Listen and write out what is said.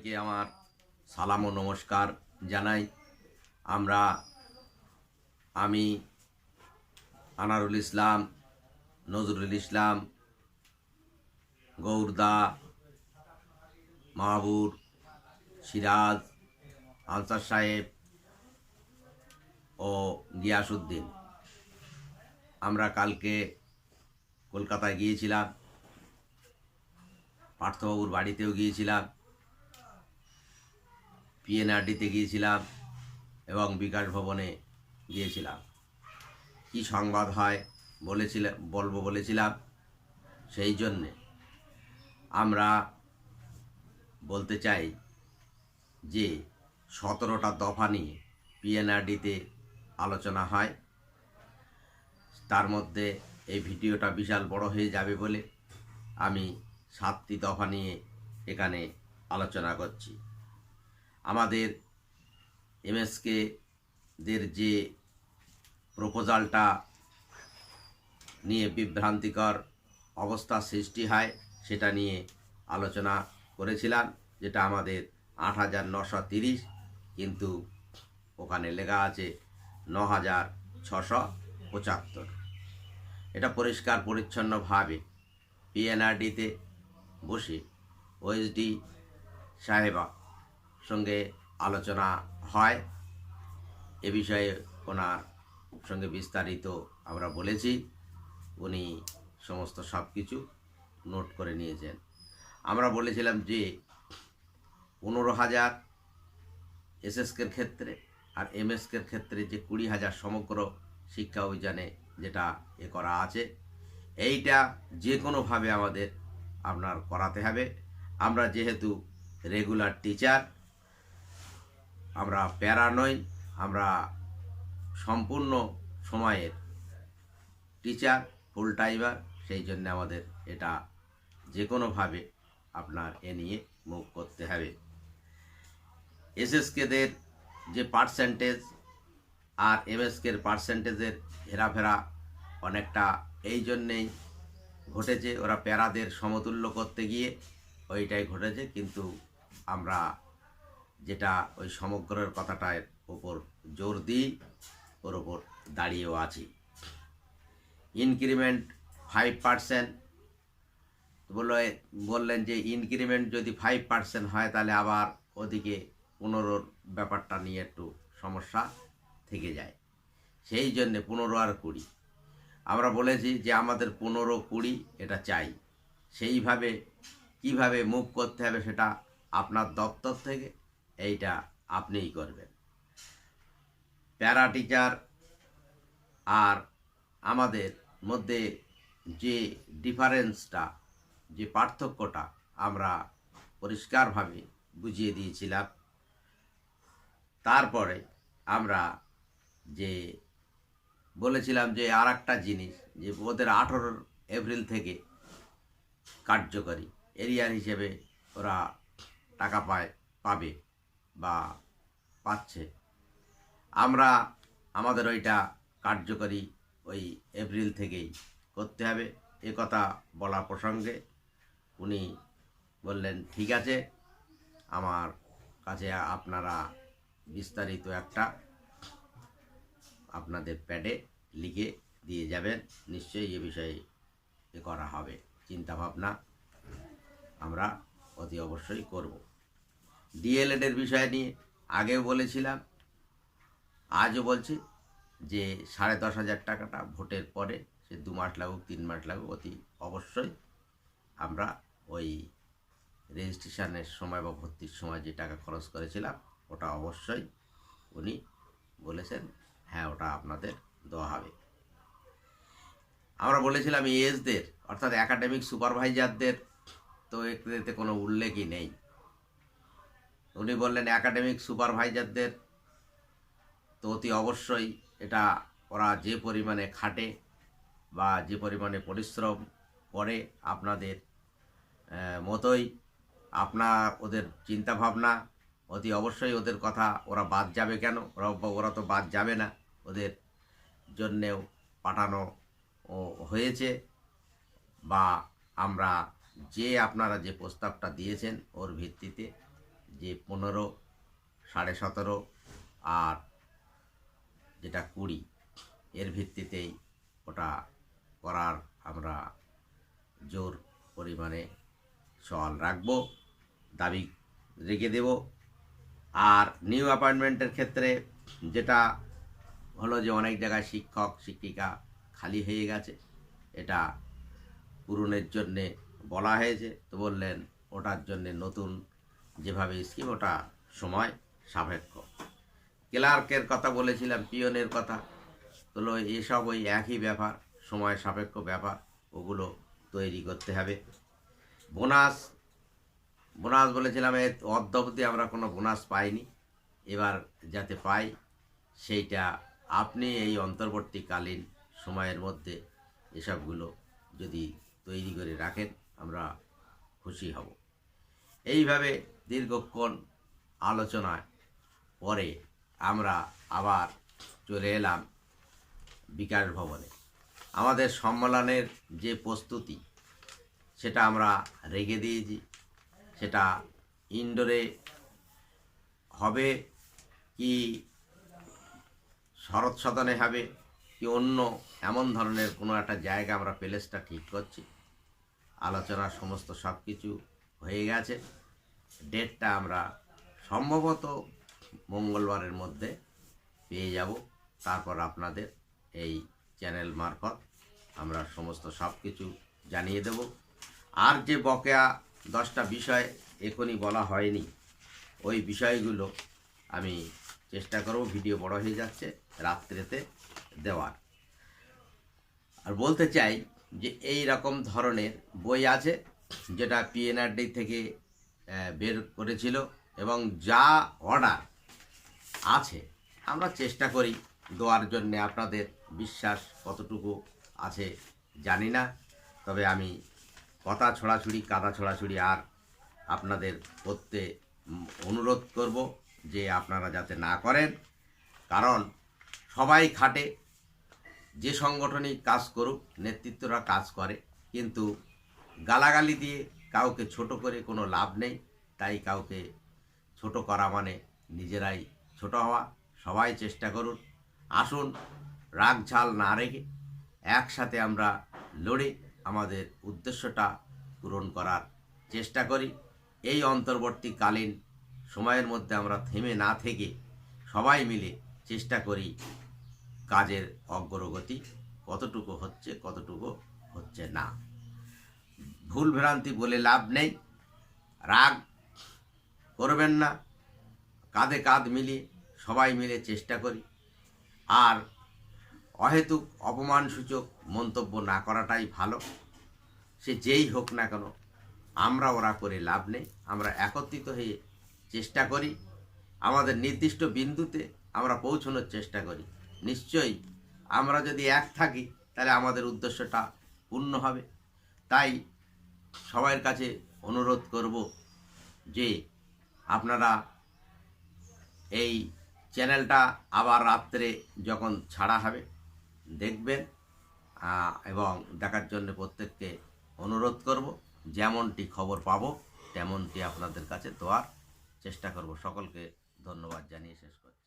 সবাইকে আমার সালাম ও নমস্কার জানাই। আমরা, আমি আনারুল ইসলাম, নজরুল ইসলাম, গৌরদা, মাহবুর, সিরাজ, আনসার সাহেব ও গিয়াসুদ্দিন আমরা কালকে কলকাতায় গিয়েছিলাম, পার্থবাবুর বাড়িতেও গিয়েছিলাম। পিএনআরডিতে গিয়েছিলাম এবং বিকাশ ভবনে গিয়েছিলাম। কি সংবাদ হয় বলেছিলাম বলব বলেছিলাম? সেই জন্যে আমরা বলতে চাই যে, সতেরোটা দফা নিয়ে পিএনআরডিতে আলোচনা হয়। তার মধ্যে এই ভিডিওটা বিশাল বড় হয়ে যাবে বলে আমি সাতটি দফা নিয়ে এখানে আলোচনা করছি। আমাদের এমএসকে দের যে প্রপোজালটা নিয়ে বিভ্রান্তিকর অবস্থা সৃষ্টি হয়, সেটা নিয়ে আলোচনা করেছিলাম, যেটা আমাদের আট হাজার নশো তিরিশ, কিন্তু ওখানে লেখা আছে ন হাজার ছশো পঁচাত্তর। এটা পরিষ্কার, পরিচ্ছন্নভাবে পিএনআরডিতে বসে ওএসডি সাহেবা সঙ্গে আলোচনা হয়। এ বিষয়ে ওনার সঙ্গে বিস্তারিত আমরা বলেছি। উনি সমস্ত সব কিছু নোট করে নিয়েছেন। আমরা বলেছিলাম যে পনেরো হাজার এসএসকের ক্ষেত্রে আর এমএসকের ক্ষেত্রে যে কুড়ি হাজার সমগ্র শিক্ষা অভিযানে যেটা এ করা আছে, এইটা যে কোনোভাবে আমাদের আপনার করাতে হবে। আমরা যেহেতু রেগুলার টিচার আমরা প্যারা নই আমরা সম্পূর্ণ সময়ের টিচার ফুল টাইমার সেই জন্য আমাদের এটা যে কোনোভাবে আপনার এ নিয়ে মুভ করতে হবে। এসএসকেদের যে পার্সেন্টেজ আর এমএসকের পার্সেন্টেজের হেরাফেরা অনেকটা এই জন্যেই ঘটেছে। ওরা প্যারাদের সমতুল্য করতে গিয়ে ওইটাই ঘটেছে। কিন্তু আমরা যেটা ওই সমগ্রের কথাটার ওপর জোর দিই, ওর ওপর দাঁড়িয়েও আছি। Increment five percent. বলল, বললেন যে ইনক্রিমেন্ট যদি ফাইভ পার্সেন্ট হয়, তাহলে আবার ওদিকে পনেরোর ব্যাপারটা নিয়ে একটু সমস্যা থেকে যায়। সেই জন্যে পনেরো আর কুড়ি। আমরা বলেছি যে আমাদের পনেরো কুড়ি এটা চাই। সেইভাবে কীভাবে মুভ করতে হবে সেটা আপনার দপ্তর থেকে এইটা আপনিই করবেন। প্যারা টিচার আর আমাদের মধ্যে যে ডিফারেন্সটা, যে পার্থক্যটা আমরা পরিষ্কারভাবে বুঝিয়ে দিয়েছিলাম, তারপরে আমরা যে বলেছিলাম যে আর একটা জিনিস, যে ওদের আঠেরো এপ্রিল থেকে কার্যকরী, এরিয়ার হিসেবে ওরা টাকা পায়, পাবে। বা পাচ্ছে। আমরা আমাদের ওইটা কার্যকরী ওই এপ্রিল থেকেই করতে হবে। এ কথা বলা প্রসঙ্গে উনি বললেন, ঠিক আছে, আমার কাছে আপনারা বিস্তারিত একটা আপনাদের প্যাডে লিখে দিয়ে যাবেন। নিশ্চয়ই এ বিষয়ে এ করা হবে। চিন্তাভাবনা আমরা অতি অবশ্যই করব। ডিএলএডের বিষয় নিয়ে আগেও বলেছিলাম। আজও বলছি যে সাড়ে দশ হাজার টাকাটা ভোটের পরে সে দু মাস লাগুক, তিন মাস লাগুক, অতি অবশ্যই আমরা ওই রেজিস্ট্রেশনের সময় বা ভর্তির সময় যে টাকা খরচ করেছিলাম, ওটা অবশ্যই উনি বলেছেন হ্যাঁ ওটা আপনাদের দেওয়া হবে। আমরা বলেছিলাম এএসদের অর্থাৎ একাডেমিক সুপারভাইজারদের তো এতে কোনো উল্লেখই নেই। উনি বললেন একাডেমিক সুপারভাইজারদের তো অতি অবশ্যই এটা ওরা যে পরিমাণে খাটে বা যে পরিমাণে পরিশ্রম করে আপনাদের মতোই আপনার ওদের চিন্তাভাবনা, অতি অবশ্যই ওদের কথা ওরা বাদ যাবে কেন? ওরা ওরা তো বাদ যাবে না। ওদের জন্যেও পাঠানো হয়েছে বা আমরা যে আপনারা যে প্রস্তাবটা দিয়েছেন ওর ভিত্তিতে যে পনেরো, সাড়ে সতেরো আর যেটা কুড়ি, এর ভিত্তিতেই ওটা করার আমরা জোর পরিমাণে সওয়াল রাখব, দাবি রেখে দেব। আর নিউ অ্যাপয়েন্টমেন্টের ক্ষেত্রে যেটা হলো যে অনেক জায়গায় শিক্ষক, শিক্ষিকা খালি হয়ে গেছে, এটা পূরণের জন্যে বলা হয়েছে। তো বললেন, ওটার জন্যে নতুন যেভাবে স্কিম, ওটা সময় সাপেক্ষ। ক্লার্কের কথা বলেছিলাম, পিয়নের কথা। তো এসব ওই একই ব্যাপার, সময় সাপেক্ষ ব্যাপার, ওগুলো তৈরি করতে হবে। বোনাস বোনাস বলেছিলাম, এ অর্ধ অবধি আমরা কোনো বোনাস পাইনি। এবার যাতে পাই, সেইটা আপনি এই অন্তর্বর্তীকালীন সময়ের মধ্যে এসবগুলো যদি তৈরি করে রাখেন, আমরা খুশি হব। এইভাবে দীর্ঘক্ষণ আলোচনায় পরে আমরা আবার চলে এলাম বিকাশ ভবনে। আমাদের সম্মেলনের যে প্রস্তুতি, সেটা আমরা রেখে দিয়েছি। সেটা ইনডোরে হবে কি শরৎ সদনে হবে কি অন্য এমন ধরনের কোনো একটা জায়গা আমরা প্লেসটা ঠিক করছি। আলোচনা সমস্ত সব কিছু হয়ে গেছে। ডেটটা আমরা সম্ভবত মঙ্গলবারের মধ্যে পেয়ে যাব। তারপর আপনাদের এই চ্যানেল মারফত আমরা সমস্ত সব কিছু জানিয়ে দেব। আর যে বকেয়া দশটা বিষয় এখনই বলা হয়নি, ওই বিষয়গুলো আমি চেষ্টা করব, ভিডিও বড় হয়ে যাচ্ছে রাত্রেতে দেওয়ার। আর বলতে চাই যে এই রকম ধরনের বই আছে যেটা পিএনআরডি থেকে বের করেছিল এবং যা অর্ডার আছে, আমরা চেষ্টা করি দেওয়ার জন্যে। আপনাদের বিশ্বাস কতটুকু আছে জানি না, তবে আমি কথা ছড়াছড়ি, কাদা ছড়াছড়ি আর আপনাদের করতে অনুরোধ করব যে আপনারা যাতে না করেন। কারণ সবাই খাটে, যে সংগঠনই কাজ করুক, নেতৃত্বরা কাজ করে, কিন্তু গালাগালি দিয়ে কাউকে ছোট করে কোনো লাভ নেই, তাই কাউকে ছোট করা মানে নিজেরাই ছোট হওয়া। সবাই চেষ্টা করুন, আসুন, রাগ ঝাল না রেখে একসাথে আমরা লড়ে আমাদের উদ্দেশ্যটা পূরণ করার চেষ্টা করি। এই অন্তর্বর্তীকালীন সময়ের মধ্যে আমরা থেমে না থেকে সবাই মিলে চেষ্টা করি কাজের অগ্রগতি, কতটুকু হচ্ছে কতটুকু হচ্ছে না। ভুল ভ্রান্তি বলে লাভ নেই। রাগ করবেন না। কাঁধে কাঁধ মিলিয়ে সবাই মিলে চেষ্টা করি। আর অহেতুক অপমানসূচক মন্তব্য না করাটাই ভালো। সে যেই হোক না কেন, আমরা ওরা করে লাভ নেই। আমরা একত্রিত হয়ে চেষ্টা করি। আমাদের নির্দিষ্ট বিন্দুতে আমরা পৌঁছানোর চেষ্টা করি। নিশ্চয়ই আমরা যদি এক থাকি, তাহলে আমাদের উদ্দেশ্যটা পূর্ণ হবে। তাই সবার কাছে অনুরোধ করব যে আপনারা এই চ্যানেলটা আবার রাত্রে যখন ছাড়া হবে দেখবেন এবং দেখার জন্য প্রত্যেককে অনুরোধ করব। যেমনটি খবর পাবো, তেমনটি আপনাদের কাছে দেওয়ার চেষ্টা করব। সকলকে ধন্যবাদ জানিয়ে শেষ করছি।